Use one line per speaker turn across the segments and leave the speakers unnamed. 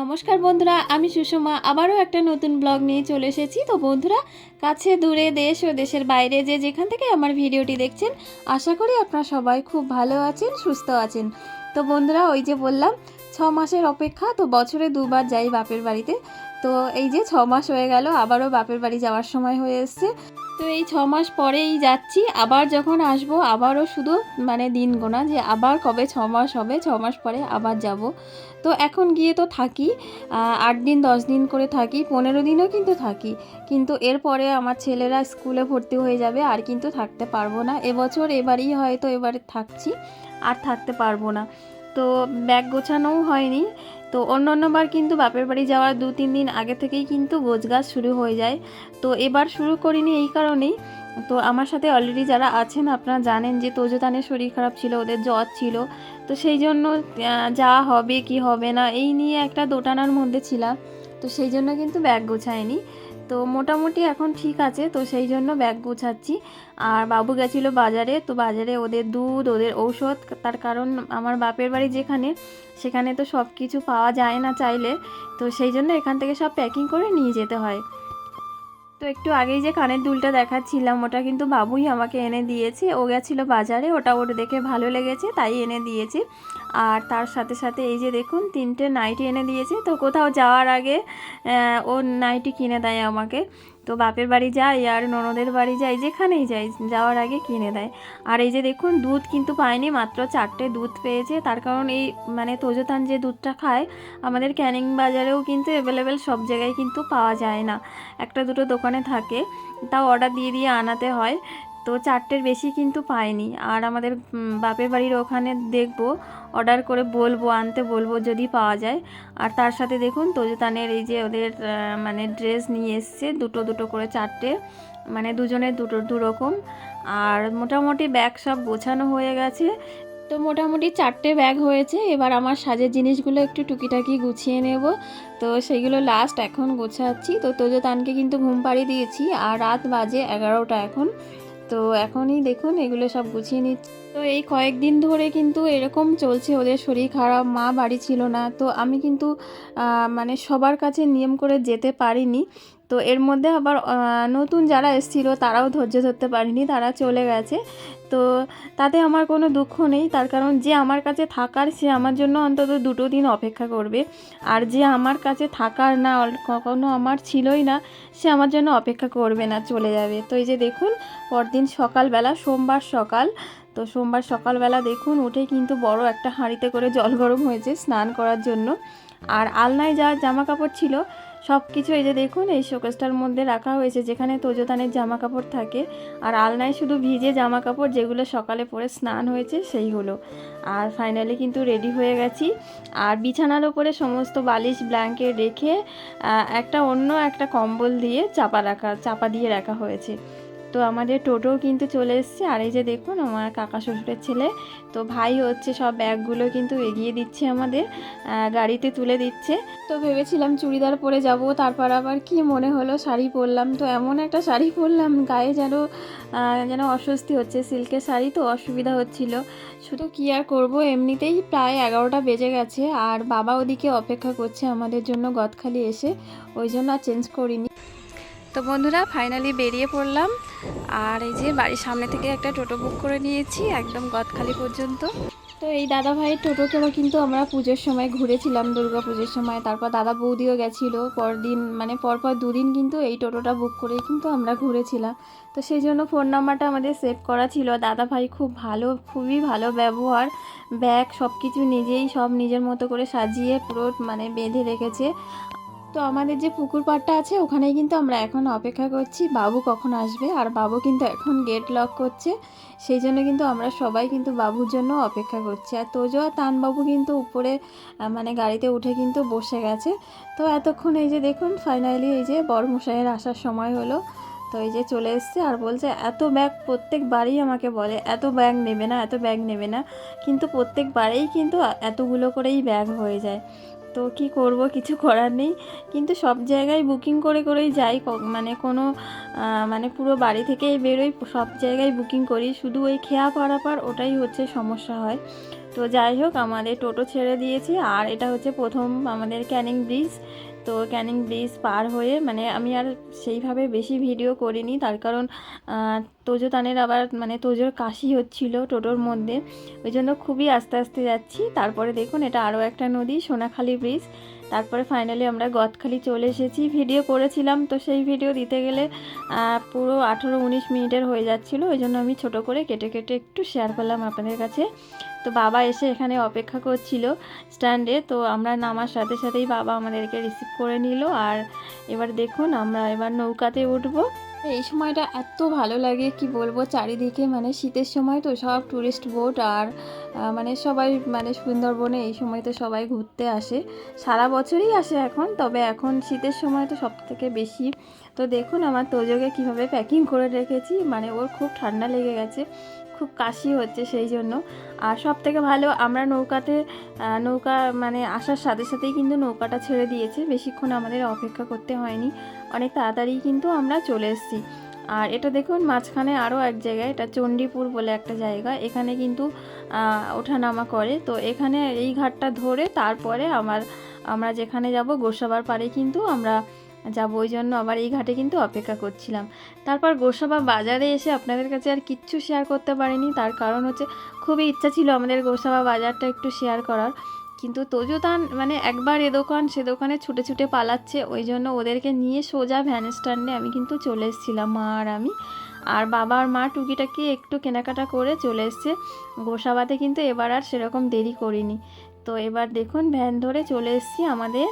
নমস্কার বন্ধুরা, আমি সুষমা। আবারও একটা নতুন ব্লগ নিয়ে চলে এসেছি। তো বন্ধুরা, কাছে, দূরে, দেশ ও দেশের বাইরে যে যেখান থেকে আমার ভিডিওটি দেখছেন, আশা করি আপনারা সবাই খুব ভালো আছেন, সুস্থ আছেন। তো বন্ধুরা, ওই যে বললাম, ছ মাসের অপেক্ষা, তো বছরে দুবার যাই বাপের বাড়িতে। তো এই যে ছ মাস হয়ে গেল, আবারও বাপের বাড়ি যাওয়ার সময় হয়ে এসছে। তো এই ছ মাস পরেই যাচ্ছি, আবার যখন আসব, আবারও শুধু মানে দিন গোনা যে আবার কবে ছ মাস হবে, ছ মাস পরে আবার যাব। তো এখন গিয়ে তো থাকি আট দিন, দশ দিন করে থাকি, পনেরো দিনও কিন্তু থাকি। কিন্তু এরপরে আমার ছেলেরা স্কুলে ভর্তি হয়ে যাবে, আর কিন্তু থাকতে পারব না। এবছর এবারই হয়তো এবারে থাকছি, আর থাকতে পারব না। তো ব্যাগ গোছানোও হয়নি তো অন্য অন্যবার কিন্তু বাপের বাড়ি যাওয়ার দু তিন দিন আগে থেকেই কিন্তু গোছগাছ শুরু হয়ে যায়। তো এবার শুরু করিনি এই কারণেই। তো আমার সাথে অলরেডি যারা আছেন আপনারা জানেন যে তোজতানের শরীর খারাপ ছিল, ওদের জ্বর ছিল। তো সেই জন্য যা হবে কি হবে না, এই নিয়ে একটা দোটানার মধ্যে ছিলাম। তো সেই জন্য কিন্তু ব্যাগ গোছায়নি। তো মোটামুটি এখন ঠিক আছে, তো সেই জন্য ব্যাগ গোছাচ্ছি। আর বাবু গেছিল বাজারে, তো বাজারে ওদের দুধ, ওদের ঔষধ, তার কারণ আমার বাপের বাড়ি যেখানে, সেখানে তো সব কিছু পাওয়া যায় না চাইলে। তো সেই জন্য এখান থেকে সব প্যাকিং করে নিয়ে যেতে হয়। তো একটু আগেই যে কানের দুলটা দেখাচ্ছিলাম, ওটা কিন্তু বাবুই আমাকে এনে দিয়েছে। ও গেছিল বাজারে, ওটা ওর দেখে ভালো লেগেছে, তাই এনে দিয়েছে। আর তার সাথে সাথে এই যে দেখুন, তিনটে নাইটি এনে দিয়েছে। তো কোথাও যাওয়ার আগে ও নাইটি কিনে দেয় আমাকে। তো বাপের বাড়ি যাই আর ননদের বাড়ি যাই, যেখানেই যাই, যাওয়ার আগে কিনে দেয়। আর এই যে দেখুন, দুধ কিন্তু পায়নি, মাত্র চারটে দুধ পেয়েছে। তার কারণ এই মানে তোজতান যে দুধটা খায়, আমাদের ক্যানিং বাজারেও কিন্তু অ্যাভেলেবেল সব জায়গায় কিন্তু পাওয়া যায় না। একটা দুটো দোকানে থাকে, তাও অর্ডার দিয়ে দিয়ে আনাতে হয়। তো চারটের বেশি কিন্তু পাইনি। আর আমাদের বাপের বাড়ির ওখানে দেখব অর্ডার করে বলব, আনতে বলব যদি পাওয়া যায়। আর তার সাথে দেখুন, তোজতানের এই যে ওদের মানে ড্রেস নিয়ে এসছে, দুটো দুটো করে চারটে মানে দুজনের দুটো দু রকম আর মোটামুটি ব্যাগ সব গোছানো হয়ে গেছে। তো মোটামুটি চারটে ব্যাগ হয়েছে, এবার আমার সাজের জিনিসগুলো একটু টুকিটাকি গুছিয়ে নেব। তো সেগুলো লাস্ট এখন গোছাচ্ছি। তো তোজতানকে কিন্তু ঘুম পাড়িয়ে দিয়েছি, আর রাত বাজে এগারোটা এখন। তো এখনই দেখুন, এগুলো সব গুছিয়ে নিচ্ছি। তো এই কয়েকদিন ধরে কিন্তু এরকম চলছে, ওদের শরীর খারাপ, মা বাড়ি ছিল না। তো আমি কিন্তু মানে সবার কাছে নিয়ম করে যেতে পারিনি। তো এর মধ্যে আবার নতুন যারা এসেছিল তারাও ধৈর্য ধরতে পারিনি, তারা চলে গেছে। তো তাতে আমার কোনো দুঃখ নেই, তার কারণ যে আমার কাছে থাকার, সে আমার জন্য অন্তত দুটো দিন অপেক্ষা করবে। আর যে আমার কাছে থাকার না কখনো আমার ছিলই না, সে আমার জন্য অপেক্ষা করবে না, চলে যাবে। তো এই যে দেখুন, পরদিন সকালবেলা, সোমবার সকাল, তো সোমবার সকালবেলা দেখুন, উঠে কিন্তু বড় একটা হাঁড়িতে করে জল গরম হয়েছে স্নান করার জন্য। আর আলনায় যা জামা কাপড় ছিল সব কিছু এই যে দেখুন, এই শোকেসটার মধ্যে রাখা হয়েছে, যেখানে তোজোতানের জামা কাপড় থাকে। আর আলনায় শুধু ভিজে জামা কাপড় যেগুলো সকালে পরে স্নান হয়েছে সেইগুলো আর ফাইনালি কিন্তু রেডি হয়ে গেছি। আর বিছানার ওপরে সমস্ত বালিশ ব্ল্যাঙ্কেট রেখে একটা অন্য একটা কম্বল দিয়ে চাপা রাখা, চাপা দিয়ে রাখা হয়েছে। তো আমাদের টোটো কিন্তু চলে এসছে। আর এই যে দেখুন, আমার কাকা শ্বশুরের ছেলে। তো ভাই হচ্ছে সব ব্যাগগুলো কিন্তু এগিয়ে দিচ্ছে আমাদের গাড়িতে তুলে দিচ্ছে। তো ভেবেছিলাম চুড়িদার পরে যাব, তারপর আবার কি মনে হলো, শাড়ি পরলাম। তো এমন একটা শাড়ি পরলাম, গায়ে যেন যেন অস্বস্তি হচ্ছে। সিল্কের শাড়ি তো অসুবিধা হচ্ছিল। শুধু কি আর করব, এমনিতেই প্রায় এগারোটা বেজে গেছে। আর বাবা ওদিকে অপেক্ষা করছে আমাদের জন্য গদখালি এসে। ওই জন্য আর চেঞ্জ করিনি। তো বন্ধুরা ফাইনালি বেরিয়ে পড়লাম। আর এই যে বাড়ির সামনে থেকে একটা টোটো বুক করে নিয়েছি, একদম গদখালি পর্যন্ত। তো এই দাদা ভাইয়ের টোটোকেও কিন্তু আমরা পুজোর সময় ঘুরেছিলাম, দুর্গা পুজোর সময়। তারপর দাদা বৌদিও গেছিল, পরদিন মানে পরপর দুদিন কিন্তু এই টোটোটা বুক করেই কিন্তু আমরা ঘুরেছিলাম। তো সেই জন্য ফোন নাম্বারটা আমাদের সেভ করা ছিল। দাদা ভাই খুব ভালো, খুবই ভালো ব্যবহার। ব্যাগ সব কিছু নিজেই সব নিজের মতো করে সাজিয়ে পুরো মানে বেঁধে রেখেছে। তো আমাদের যে পুকুর পাড়টা আছে, ওখানেই কিন্তু আমরা এখন অপেক্ষা করছি। বাবু কখন আসবে? আর বাবু কিন্তু এখন গেট লক করছে। সেই জন্য কিন্তু আমরা সবাই কিন্তু বাবুর জন্য অপেক্ষা করছি। আর তোজো আর তানবাবু কিন্তু উপরে মানে গাড়িতে উঠে কিন্তু বসে গেছে। তো এতক্ষণ এই যে দেখুন ফাইনালি এই যে বড়মশাইয়ের আসার সময় হলো। তো এই যে চলে এসছে আর বলছে, এত ব্যাগ প্রত্যেকবারই আমাকে বলে, এত ব্যাগ নেবে না, এত ব্যাগ নেবে না। কিন্তু প্রত্যেকবারেই কিন্তু এতগুলো করেই ব্যাগ হয়ে যায়। তো কি করব? কিছু করার নেই। কিন্তু সব জায়গায় বুকিং করে করেই যাই। মানে কোনো মানে পুরো বাড়ি থেকেই বেরোই। সব জায়গায় বুকিং করি। শুধু ওই খেয়া পারাপার ওটাই হচ্ছে সমস্যা হয়। তো যাই হোক, আমাদের টোটো ছেড়ে দিয়েছি। আর এটা হচ্ছে প্রথম আমাদের ক্যানিং ব্রিজ তো ক্যানিং ব্রিজ পার হয়ে মানে আমি আর সেইভাবে বেশি ভিডিও করিনি। তার কারণ তোজো তানের আবার মানে তোজোর কাশি হচ্ছিল টোটোর মধ্যে। ওই জন্য খুবই আস্তে আস্তে যাচ্ছি। তারপরে দেখুন, এটা আরও একটা নদী, সোনাখালি ব্রিজ। তারপরে ফাইনালি আমরা গদখালি চলে এসেছি। ভিডিও করেছিলাম, তো সেই ভিডিও দিতে গেলে পুরো আঠেরো উনিশ মিনিটের হয়ে যাচ্ছিল। ওই জন্য আমি ছোট করে কেটে কেটে একটু শেয়ার করলাম আপনাদের কাছে। তো বাবা এসে এখানে অপেক্ষা করছিল স্ট্যান্ডে তো আমরা নামার সাথে সাথেই বাবা আমাদেরকে রিসিভ করে নিল। আর এবার দেখুন, আমরা এবার নৌকাতে উঠবো। এই সময়টা এত ভালো লাগে, কি বলব? চারিদিকে মানে শীতের সময় তো সব ট্যুরিস্ট বোট আর মানে সবাই মানে সুন্দরবনে এই সময় তো সবাই ঘুরতে আসে। সারা বছরই আসে এখন, তবে এখন শীতের সময় তো সব থেকে বেশি। তো দেখুন আমার তোজোকে কীভাবে প্যাকিং করে রেখেছি মানে ওর খুব ঠান্ডা লেগে গেছে, খুব কাশি হচ্ছে সেই জন্য। আর সব থেকে ভালো, আমরা নৌকাতে নৌকা মানে আসার সাথে সাথেই কিন্তু নৌকাটা ছেড়ে দিয়েছে, বেশিক্ষণ আমাদের অপেক্ষা করতে হয়নি। অনেক তাড়াতাড়ি কিন্তু আমরা চলে এসেছি। আর এটা দেখুন, মাঝখানে আরও এক জায়গায়, এটা চণ্ডীপুর বলে একটা জায়গা, এখানে কিন্তু ওঠানামা করে। তো এখানে এই ঘাটটা ধরে তারপরে আমার, আমরা যেখানে যাব, গোসাবার পারে কিন্তু আমরা যাব। ওই জন্য আবার এই ঘাটে কিন্তু অপেক্ষা করছিলাম। তারপর গোসাবা বাজারে এসে আপনাদের কাছে আর কিচ্ছু শেয়ার করতে পারিনি। তার কারণ হচ্ছে, খুবই ইচ্ছা ছিল আমাদের গোসাবা বাজারটা একটু শেয়ার করার। কিন্তু তোজোতান মানে একবার এ দোকান, সে দোকানে ছুটে ছুটে পালাচ্ছে ওই জন্য ওদেরকে নিয়ে সোজা ভ্যান স্ট্যান্ডে আমি কিন্তু চলে এসেছিলাম, মা আর আমি। আর বাবা আর মা টুকিটাকি একটু কেনাকাটা করে চলে এসছে। গোসাবাতে কিন্তু এবার আর সেরকম দেরি করিনি। তো এবার দেখুন, ভ্যান ধরে চলে এসছি আমাদের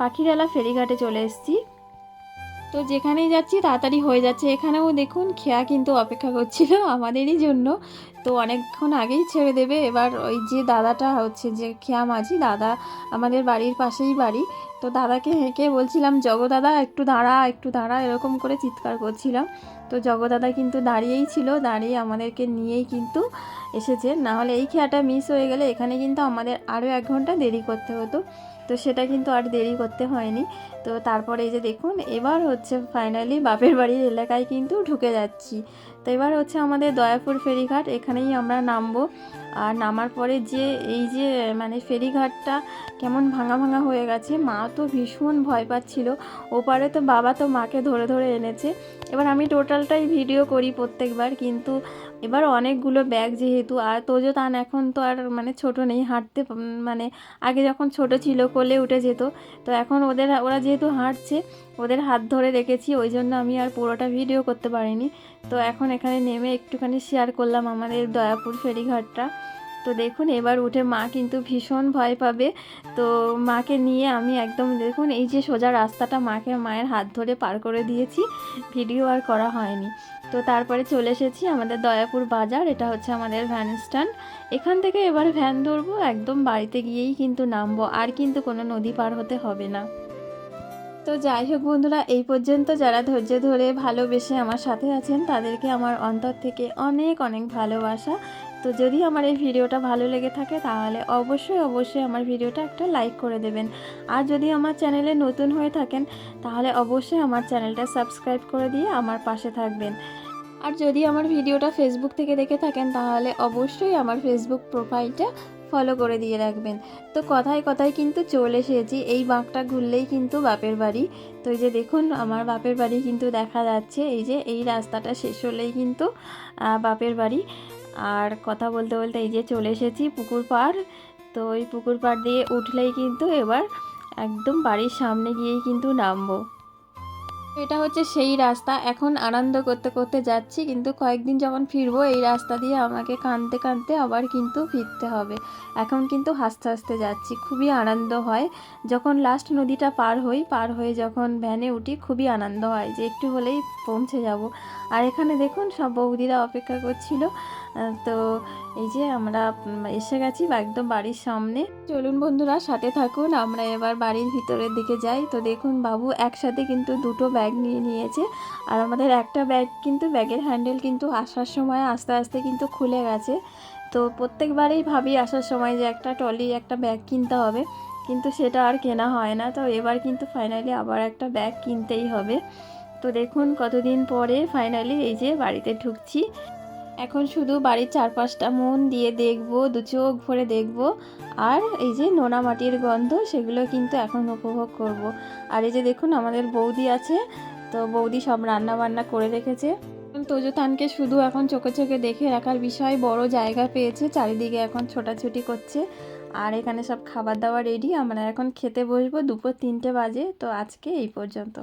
পাখিরালা ফেরিঘাটে চলে এসেছি। তো যেখানেই যাচ্ছি তাড়াতাড়ি হয়ে যাচ্ছে। এখানেও দেখুন খেয়া কিন্তু অপেক্ষা করছিল আমাদেরই জন্য। তো অনেকক্ষণ আগেই ছেড়ে দেবে। এবার ওই যে দাদাটা হচ্ছে যে খেয়া মাঝি, দাদা আমাদের বাড়ির পাশেই বাড়ি। তো দাদাকে হেঁকে বলছিলাম জগদাদা একটু দাঁড়া একটু দাঁড়া, এরকম করে চিৎকার করছিলাম। তো জগদাদা কিন্তু দাঁড়িয়েই ছিল, দাঁড়িয়ে আমাদেরকে নিয়েই কিন্তু এসেছে। না হলে এই খেয়াটা মিস হয়ে গেলে এখানে কিন্তু আমাদের আরও এক ঘণ্টা দেরি করতে হতো। তো সেটা কিন্তু আর দেরি করতে হয়নি। তো তারপরে এই যে দেখুন, এবার হচ্ছে ফাইনালি বাপের বাড়ির এলাকায় কিন্তু ঢুকে যাচ্ছি। তো এবার হচ্ছে আমাদের দয়াপুর ফেরিঘাট, এখানেই আমরা নামবো। আর নামার পরে যে এই যে মানে ফেরিঘাটটা কেমন ভাঙা ভাঙা হয়ে গেছে, মা তো ভীষণ ভয় পাচ্ছিল। ওপারে তো বাবা তো মাকে ধরে ধরে এনেছে। এবার আমি টোটালটাই ভিডিও করি প্রত্যেকবার, কিন্তু এবার অনেকগুলো ব্যাগ যেহেতু, আর তোজো তান এখন তো আর মানে ছোট নেই, হাঁটতে মানে আগে যখন ছোট ছিল কোলে উঠে যেত, তো এখন ওদের ওরা যেহেতু হাঁটছে, ওদের হাত ধরে রেখেছি, ওই জন্য আমি আর পুরোটা ভিডিও করতে পারিনি। তো এখন এখানে নেমে একটুখানি শেয়ার করলাম আমাদের দয়াপুর ফেরিঘাটটা। তো দেখুন, এবার উঠে মা কিন্তু ভীষণ ভয় পাবে। তো মাকে নিয়ে আমি একদম দেখুন, এই যে সোজা রাস্তাটা মাকে মায়ের হাত ধরে পার করে দিয়েছি, ভিডিও আর করা হয়নি। তো তারপরে চলে এসেছি আমাদের দয়াপুর বাজার, এটা হচ্ছে আমাদের ভ্যান স্ট্যান্ড এখান থেকে এবার ভ্যান ধরবো, একদম বাড়িতে গিয়েই কিন্তু নামবো, আর কিন্তু কোনো নদী পার হতে হবে না। তো যাই হোক বন্ধুরা, এই পর্যন্ত যারা ধৈর্য ধরে ভালোবেসে আমার সাথে আছেন, তাদেরকে আমার অন্তর থেকে অনেক অনেক ভালোবাসা। তো যদি আমার এই ভিডিওটা ভালো লেগে থাকে, তাহলে অবশ্যই অবশ্যই আমার ভিডিওটা একটা লাইক করে দেবেন। আর যদি আমার চ্যানেলে নতুন হয়ে থাকেন, তাহলে অবশ্যই আমার চ্যানেলটা সাবস্ক্রাইব করে দিয়ে আমার পাশে থাকবেন। আর যদি আমার ভিডিওটা ফেসবুক থেকে দেখে থাকেন, তাহলে অবশ্যই আমার ফেসবুক প্রোফাইলটা ফলো করে দিয়ে রাখবেন। তো কথায় কথায় কিন্তু চলে এসেছি। এই বাঁকটা ঘুরলেই কিন্তু বাপের বাড়ি। তো এই যে দেখুন, আমার বাপের বাড়ি কিন্তু দেখা যাচ্ছে। এই যে এই রাস্তাটা শেষ হলেই কিন্তু বাপের বাড়ি। আর কথা বলতে বলতে এই যে চলে এসেছি পুকুর পাড়। তো ওই পুকুর পাড় দিয়ে উঠলেই কিন্তু এবার একদম বাড়ির সামনে গিয়েই কিন্তু নামবো। এটা হচ্ছে সেই রাস্তা। এখন আনন্দ করতে করতে যাচ্ছি, কিন্তু কয়েকদিন যখন ফিরবো, এই রাস্তা দিয়ে আমাকে কাঁদতে কাঁদতে আবার কিন্তু ফিরতে হবে। এখন কিন্তু হাসতে হাসতে যাচ্ছি, খুবই আনন্দ হয়। যখন লাস্ট নদীটা পার হই, পার হয়ে যখন ভ্যানে উঠি, খুবই আনন্দ হয় যে একটু হলেই পৌঁছে যাব। আর এখানে দেখুন, সব বৌদিরা অপেক্ষা করছিল। তো এই যে আমরা এসে গেছি বা একদম বাড়ির সামনে। চলুন বন্ধুরা, সাথে থাকুন। আমরা এবার বাড়ির ভিতরের দিকে যাই। তো দেখুন বাবু একসাথে কিন্তু দুটো ব্যাগ নিয়ে নিয়েছে। আর আমাদের একটা ব্যাগ কিন্তু ব্যাগের হ্যান্ডেল কিন্তু আসার সময় আস্তে আস্তে কিন্তু খুলে গেছে। তো প্রত্যেকবারেই ভাবি আসার সময় যে একটা টলি একটা ব্যাগ কিনতে হবে। কিন্তু সেটা আর কেনা হয় না। তো এবার কিন্তু ফাইনালি আবার একটা ব্যাগ কিনতেই হবে। তো দেখুন কতদিন পরে ফাইনালি এই যে বাড়িতে ঢুকছি। এখন শুধু বাড়ির চারপাশটা মন দিয়ে দেখব, দু চোখ ভরে দেখব। আর এই যে নোনা মাটির গন্ধ, সেগুলো কিন্তু এখন উপভোগ করব। আর এই যে দেখুন, আমাদের বৌদি আছে, তো বৌদি সব রান্না বান্না করে রেখেছে। তোজতানকে শুধু এখন চোখে চোখে দেখে রাখার বিষয়, বড় জায়গা পেয়েছে, চারিদিকে এখন ছোটাছুটি করছে। আর এখানে সব খাবার দাবার রেডি আমরা এখন খেতে বসবো দুপুর তিনটে বাজে, তো আজকে এই পর্যন্ত।